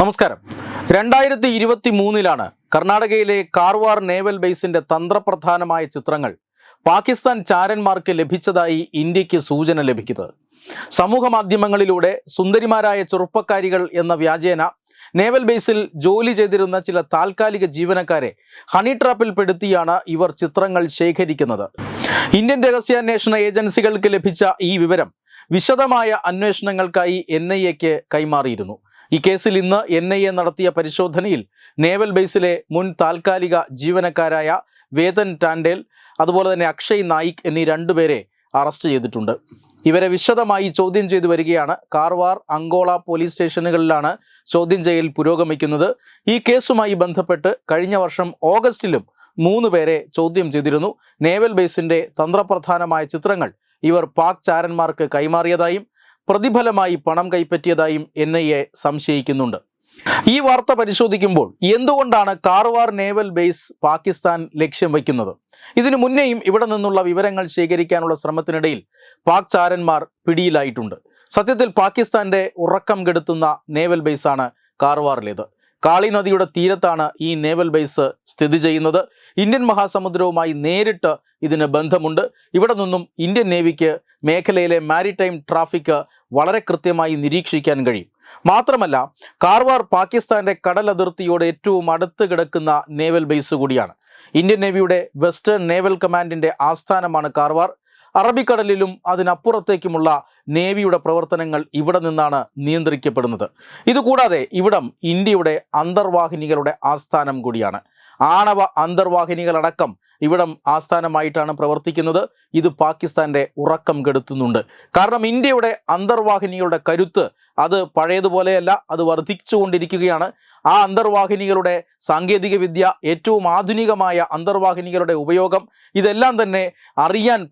നമസ്കാരം. രണ്ടായിരത്തി ഇരുപത്തി മൂന്നിലാണ് കർണാടകയിലെ കാർവാർ നേവൽ ബേസിന്റെ തന്ത്രപ്രധാനമായ ചിത്രങ്ങൾ പാകിസ്ഥാൻ ചാരന്മാർക്ക് ലഭിച്ചതായി ഇന്ത്യയ്ക്ക് സൂചന ലഭിക്കുന്നത്. സമൂഹ മാധ്യമങ്ങളിലൂടെ സുന്ദരിമാരായ ചെറുപ്പക്കാരികൾ എന്ന വ്യാജേന നേവൽ ബേസിൽ ജോലി ചെയ്തിരുന്ന ചില താൽക്കാലിക ജീവനക്കാരെ ഹണി ട്രാപ്പിൽ പെടുത്തിയാണ് ഇവർ ചിത്രങ്ങൾ ശേഖരിക്കുന്നത്. ഇന്ത്യൻ രഹസ്യാന്വേഷണ ഏജൻസികൾക്ക് ലഭിച്ച ഈ വിവരം വിശദമായ അന്വേഷണങ്ങൾക്കായി എൻ ഐ എക്ക് കൈമാറിയിരുന്നു. ഈ കേസിൽ ഇന്ന് എൻ ഐ എ നടത്തിയ പരിശോധനയിൽ നേവൽ ബേസിലെ മുൻ താൽക്കാലിക ജീവനക്കാരായ വേദൻ ടാൻഡേൽ അതുപോലെ തന്നെ അക്ഷയ് നായിക് എന്നീ രണ്ടുപേരെ അറസ്റ്റ് ചെയ്തിട്ടുണ്ട്. ഇവരെ വിശദമായി ചോദ്യം ചെയ്തു വരികയാണ്. കാർവാർ അങ്കോള പോലീസ് സ്റ്റേഷനുകളിലാണ് ചോദ്യം ചെയ്യൽ പുരോഗമിക്കുന്നത്. ഈ കേസുമായി ബന്ധപ്പെട്ട് കഴിഞ്ഞ വർഷം ഓഗസ്റ്റിലും മൂന്ന് പേരെ ചോദ്യം ചെയ്തിരുന്നു. നേവൽ ബേസിന്റെ തന്ത്രപ്രധാനമായ ചിത്രങ്ങൾ ഇവർ പാക് ചാരന്മാർക്ക് കൈമാറിയതായും പ്രതിഫലമായി പണം കൈപ്പറ്റിയതായും എൻ ഐ എ സംശയിക്കുന്നുണ്ട്. ഈ വാർത്ത പരിശോധിക്കുമ്പോൾ എന്തുകൊണ്ടാണ് കാർവാർ നേവൽ ബേസ് പാകിസ്ഥാൻ ലക്ഷ്യം വയ്ക്കുന്നത്? ഇതിനു മുന്നേയും ഇവിടെ നിന്നുള്ള വിവരങ്ങൾ ശേഖരിക്കാനുള്ള ശ്രമത്തിനിടയിൽ പാക് ചാരന്മാർ പിടിയിലായിട്ടുണ്ട്. സത്യത്തിൽ പാകിസ്ഥാന്റെ ഉറക്കം കെടുത്തുന്ന നേവൽ ബേസാണ് കാർവാറിലേത്. കാളി നദിയുടെ തീരത്താണ് ഈ നേവൽ ബേസ് സ്ഥിതി ചെയ്യുന്നത്. ഇന്ത്യൻ മഹാസമുദ്രവുമായി നേരിട്ട് ഇതിന് ബന്ധമുണ്ട്. ഇവിടെ നിന്നും ഇന്ത്യൻ നേവിക്ക് മേഖലയിലെ മാരിടൈം ട്രാഫിക് വളരെ കൃത്യമായി നിരീക്ഷിക്കാൻ കഴിയും. മാത്രമല്ല കാർവാർ പാകിസ്ഥാന്റെ കടൽ അതിർത്തിയോട് ഏറ്റവും അടുത്ത് കിടക്കുന്ന നേവൽ ബേസ് കൂടിയാണ്. ഇന്ത്യൻ നേവിയുടെ വെസ്റ്റേൺ നേവൽ കമാൻഡിന്റെ ആസ്ഥാനമാണ് കാർവാർ. അറബിക്കടലിലും അതിനപ്പുറത്തേക്കുമുള്ള നേവിയുടെ പ്രവർത്തനങ്ങൾ ഇവിടെ നിന്നാണ് നിയന്ത്രിക്കപ്പെടുന്നത്. ഇതുകൂടാതെ ഇവിടം ഇന്ത്യയുടെ അന്തർവാഹിനികളുടെ ആസ്ഥാനം കൂടിയാണ്. ആണവ അന്തർവാഹിനികളടക്കം ഇവിടം ആസ്ഥാനമായിട്ടാണ് പ്രവർത്തിക്കുന്നത്. ഇത് പാകിസ്ഥാന്റെ ഉറക്കം കെടുത്തുന്നുണ്ട്. കാരണം ഇന്ത്യയുടെ അന്തർവാഹിനികളുടെ കരുത്ത് അത് പഴയതുപോലെയല്ല അത് വർദ്ധിച്ചുകൊണ്ടിരിക്കുകയാണ്. ആ അന്തർവാഹിനികളുടെ സാങ്കേതികവിദ്യ ഏറ്റവും ആധുനികമായ അന്തർവാഹിനികളുടെ ഉപയോഗം ഇതെല്ലാം തന്നെ അറിയാൻ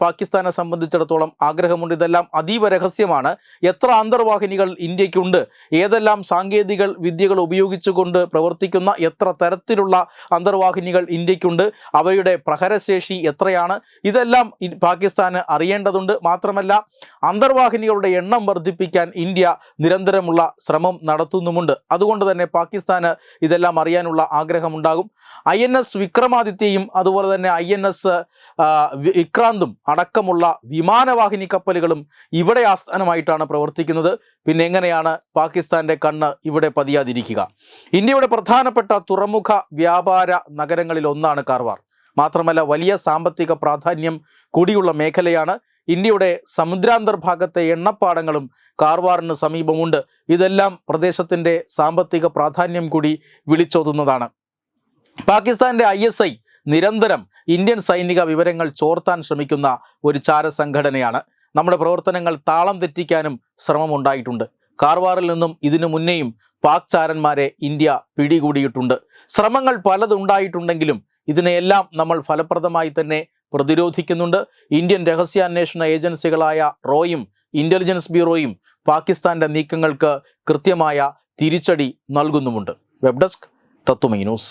പാകിസ്ഥാനെ സംബന്ധിച്ചിടത്തോളം ആഗ്രഹമുണ്ട്. ഇതെല്ലാം അതീവ രഹസ്യമാണ്. എത്ര അന്തർവാഹിനികൾ ഇന്ത്യക്കുണ്ട് ഏതെല്ലാം സാങ്കേതിക വിദ്യകൾ ഉപയോഗിച്ചുകൊണ്ട് പ്രവർത്തിക്കുന്ന എത്ര തരത്തിലുള്ള അന്തർവാഹിനികൾ ഇന്ത്യക്കുണ്ട് അവയുടെ പ്രഹരശേഷി എത്രയാണ്? ഇതെല്ലാം പാകിസ്ഥാന് അറിയേണ്ടതുണ്ട്. മാത്രമല്ല അന്തർവാഹിനികളുടെ എണ്ണം വർദ്ധിപ്പിക്കാൻ ഇന്ത്യ നിരന്തരമുള്ള ശ്രമം നടത്തുന്നുമുണ്ട്. അതുകൊണ്ട് തന്നെ പാകിസ്ഥാന് ഇതെല്ലാം അറിയാനുള്ള ആഗ്രഹമുണ്ടാകും. ഐ എൻ എസ് വിക്രമാദിത്യയും അതുപോലെ തന്നെ ഐ എൻ എസ് വിക്രാന്തും അടക്കമുള്ള വിമാനവാഹിനി കപ്പലുകളും ഇവിടെ ആസ്ഥാനമായിട്ടാണ് പ്രവർത്തിക്കുന്നത്. പിന്നെ എങ്ങനെയാണ് പാകിസ്ഥാന്റെ കണ്ണ് ഇവിടെ പതിയാതിരിക്കുക? ഇന്ത്യയുടെ പ്രധാനപ്പെട്ട തുറമുഖ വ്യാപാര നഗരങ്ങളിൽ ഒന്നാണ് കാർവാർ. മാത്രമല്ല വലിയ സാമ്പത്തിക പ്രാധാന്യം കൂടിയുള്ള മേഖലയാണ്. ഇന്ത്യയുടെ സമുദ്രാന്തർഭാഗത്തെ എണ്ണപ്പാടങ്ങളും കാർവാറിന് സമീപമുണ്ട്. ഇതെല്ലാം പ്രദേശത്തിന്റെ സാമ്പത്തിക പ്രാധാന്യം കൂടി വിളിച്ചോതുന്നതാണ്. പാകിസ്ഥാന്റെ ഐ എസ് ഐ നിരന്തരം ഇന്ത്യൻ സൈനിക വിവരങ്ങൾ ചോർത്താൻ ശ്രമിക്കുന്ന ഒരു ചാരസംഘടനയാണ്. നമ്മുടെ പ്രവർത്തനങ്ങൾ താളം തെറ്റിക്കാനും ശ്രമമുണ്ടായിട്ടുണ്ട്. കാർവാറിൽ നിന്നും ഇതിനു മുന്നേയും പാക് ചാരന്മാരെ ഇന്ത്യ പിടികൂടിയിട്ടുണ്ട്. ശ്രമങ്ങൾ പലതുണ്ടായിട്ടുണ്ടെങ്കിലും ഇതിനെയെല്ലാം നമ്മൾ ഫലപ്രദമായി തന്നെ പ്രതിരോധിക്കുന്നുണ്ട്. ഇന്ത്യൻ രഹസ്യാന്വേഷണ ഏജൻസികളായ റോയും ഇന്റലിജൻസ് ബ്യൂറോയും പാകിസ്ഥാന്റെ നീക്കങ്ങൾക്ക് കൃത്യമായ തിരിച്ചടി നൽകുന്നുമുണ്ട്. Web desk Tatwamayi news.